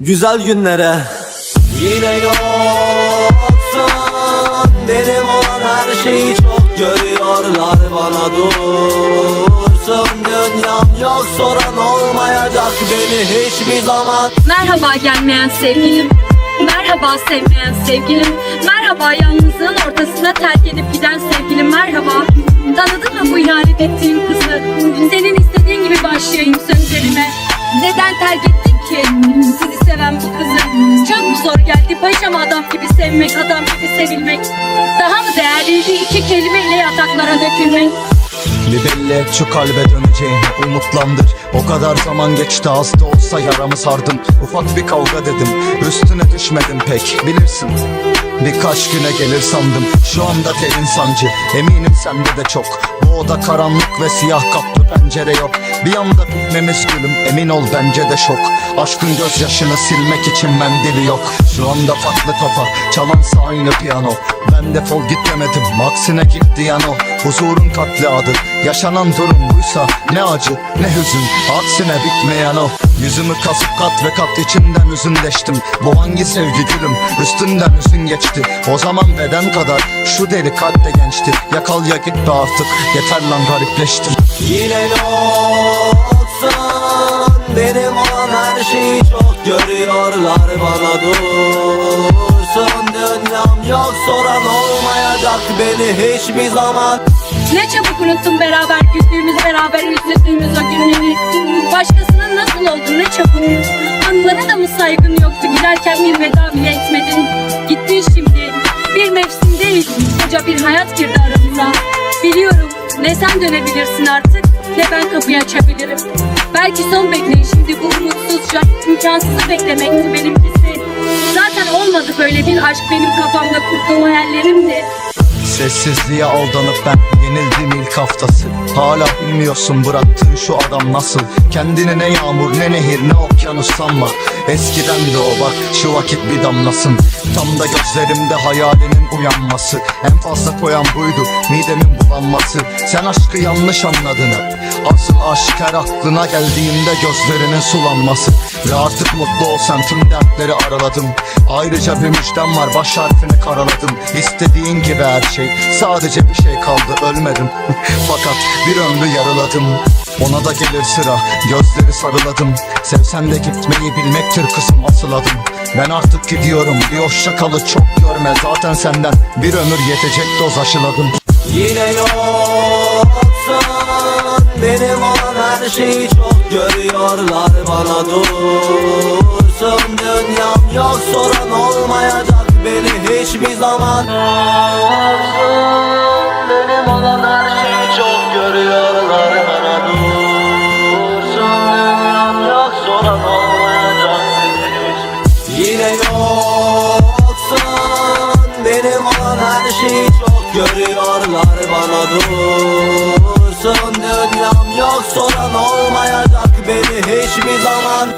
güzel günlere. Yine yoksun Benim olan her şeyi çok görüyorlar bana dursun. Dünyam yok soran olmayacak beni hiçbir zaman. Merhaba gelmeyen sevgilim Merhaba sevmeyen sevgilim Merhaba yalnızlığın ortasında terk edip giden sevgilim Merhaba. Tanıdın mı bu ihanet ettiğin kızı zor geldi paşam adam gibi sevmek Adam gibi sevilmek. Daha mı değerliydi iki kelimeyle yataklara dökülmek Et şu kalbe döneceğini umutlandır. O kadar zaman geçti da olsa yaramı sardım. Ufak bir kavga dedim üstüne düşmedim pek. Bilirsin Birkaç güne gelir sandım. Şu anda terin sancı Eminim sende de çok. Bu oda karanlık ve siyah kaplı pencere yok. Bir anda bitmemiz gülüm emin ol bence de şok. Aşkın gözyaşını silmek için mendili yok. Şu anda farklı kafa çalansa aynı piyano. Ben defol git demedim aksine gitti yan o. Huzurun katli adı Yaşanan durum buysa ne acı ne hüzün. Aksine bitmeyen o Yüzümü kasıp kat ve kat içinden üzünleştim Bu hangi sevgi gülüm? Üstünden hüzün geçti. O zaman beden kadar şu deli kalp de gençti Yakal ya git be artık yeter lan garipleştim. Yine yoksun Benim olan her şeyi çok görüyorlar bana dursun. Dünyam yok soran olmayacak beni hiçbir zaman Ne çabuk unuttun beraber güldüğümüz beraber üzüldüğümüz o günleri. Başkasının nasıl oldu ne çabuk? Anılara da mı saygın yoktu? Giderken bir veda bile etmedin. Gittin şimdi bir mevsim değil. Koca bir hayat girdi aramıza. Biliyorum ne sen dönebilirsin artık ne ben kapıyı açabilirim. Belki son bekleyişimdi bu umutsuzca imkansızı beklemekti benimkisi? Zaten olmadı böyle bir aşk benim kafamda kurduğum hayallerimdi Sessizliğe aldanıp ben yenildim ilk haftası Hala bilmiyorsun bıraktığın şu adam nasıl? Kendini ne yağmur ne nehir ne okyanus sanma. Eskiden de o bak şu vakit bir damlasın. Tam da gözlerimde hayalinin uyanması. En fazla koyan buydu midemin bulanması. Sen aşkı yanlış anladın hep. Asıl aşk her aklına geldiğinde gözlerinin sulanması. Ve artık mutlu olsan tüm dertleri araladım. Ayrıca bir müjdem var baş harfini karaladım. İstediğin gibi her şey Sadece bir şey kaldı ölmedim Fakat bir ömrü yarıladım Ona da gelir sıra gözleri sarıladım. Sevsen de gitmeyi bilmektir kızım asıl adım Ben artık gidiyorum bir hoşça kalı çok görme. Zaten senden bir ömür yetecek doz aşıladım. Yine yoksun Benim olan her şeyi çok görüyorlar. Bana dursun Dünyam yok soran olmayacak beni hiçbir zaman. Benim şeyi çok görüyorlar bana dursun. Dünyam yok soran olmayacak beni hiçbir zaman